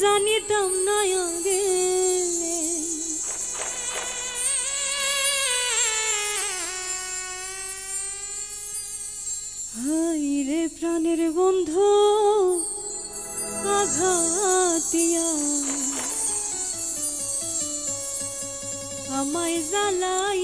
জানিতাম না আগে। হাই রে প্রাণের বন্ধু আঘাতিয়া। আমায় জ্বালাই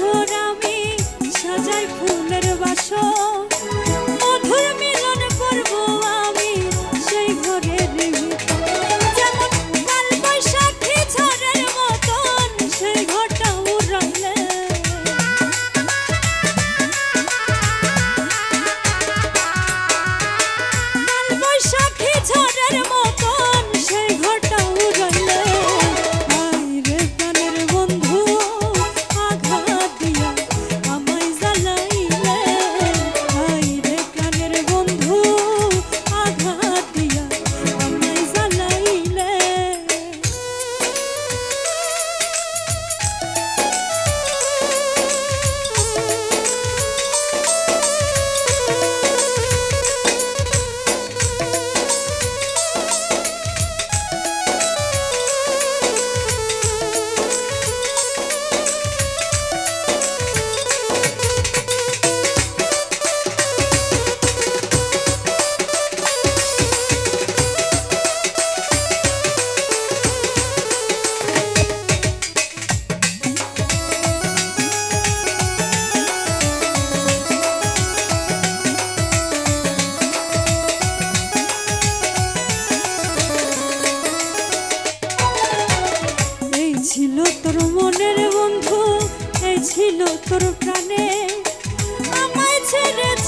সুরামি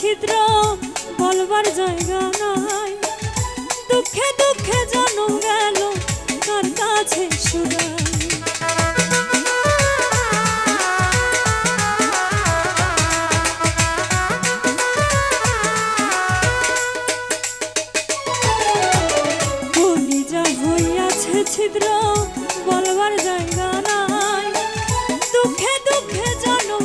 ছিদ্র, বলবার জায়গা নাই। দুঃখে দুঃখে জন্ম গেল, তার কাছে ছিদ্র, বলবার জায়গা নাই। দুঃখে দুঃখে জানো